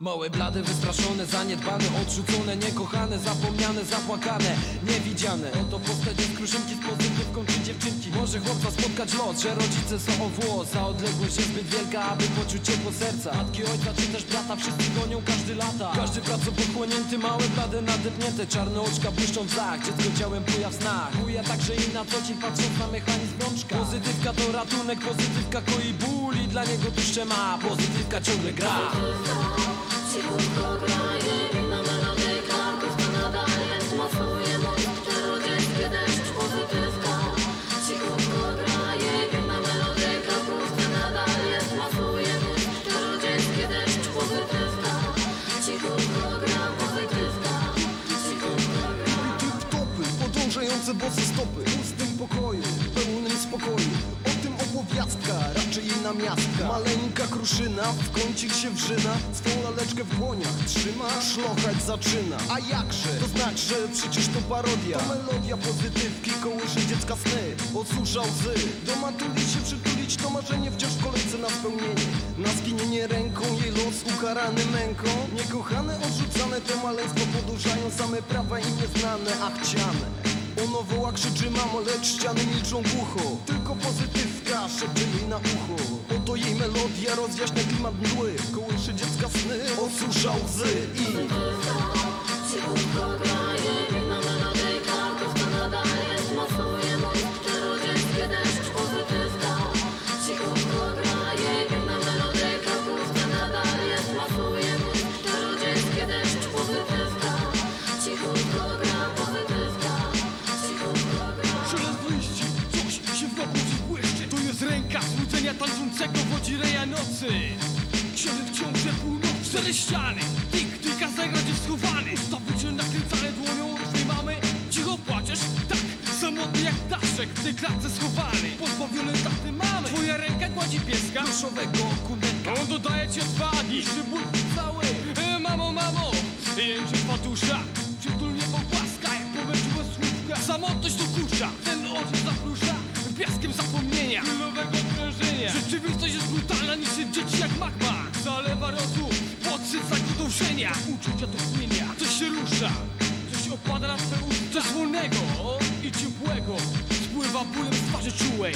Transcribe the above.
Małe, blade, wystraszone, zaniedbane, odrzucone, niekochane, zapomniane, zapłakane, niewidziane. Oto postać z kruszynki z pozytywką czy dziewczynki. Może chłopca spotkać los, że rodzice są o włos odległość jest zbyt wielka, aby poczuć ciepło serca. Matki, ojca czy też brata, wszyscy gonią, każdy lata. Każdy pracą pochłonięty, małe, blade, nadepnięte Czarne oczka błyszczą w zach, dziecko ciałem buja w snach. Także i na co dzień patrząc na mechanizm to ratunek, pozytywka koi ból I dla niego duszę ma, pozytywka ciągle gra. Podążające bose stopy W pustym pokoju, spokoju O tym opowiastka, raczej jej namiastka Maleńka kruszyna, w kącik się wrzyna. Swą laleczkę w dłoniach trzyma, szlochać zaczyna. A jakże, to znak, że przecież to parodia. To melodia pozytywki, kołysze dziecka sny. Osusza łzy, do matuli się przytulić To marzenie wciąż w kolejce na spełnienie. Na zginienie ręką, jej los ukarany męką. Niekochane, odrzucane, te maleństwo podążają Same prawa im nieznane, a chciane ono woła, krzyczy mamo, lecz ściany milczą głucho Tylko pozytywka szepcze jej na ucho Oto jej melodia rozjaśnia klimat mgły Kołysze dziecka sny, osusza łzy i w odzireja nocy. Księżyc w ciąże północy. Cztery ściany, tik, tylko zagrać jest schowany. Wycie nakręcane dłonią różnej mamy. Cicho płaczesz, tak, samotny jak daszek. W tej klatce schowany, pozbawiony taty mamy. Twoja ręka gładzi pieska. Pluszowego kundeka a on dodaje ci odwagi Że ból cały? E, Mamo, mamo. Jęczy patusza Przytulnie pogłaska? Jak pomęczyło słówka Samotność to kusza Ten oczy zaplusza Piaskiem zapomnienia. Chwilowego krążenia Rzeczywistość dążenia Uczucia topnienia Coś się rusza. Coś opada na twe usta Coś wolnego. I ciepłego. Spływa bólem z twarzy czułej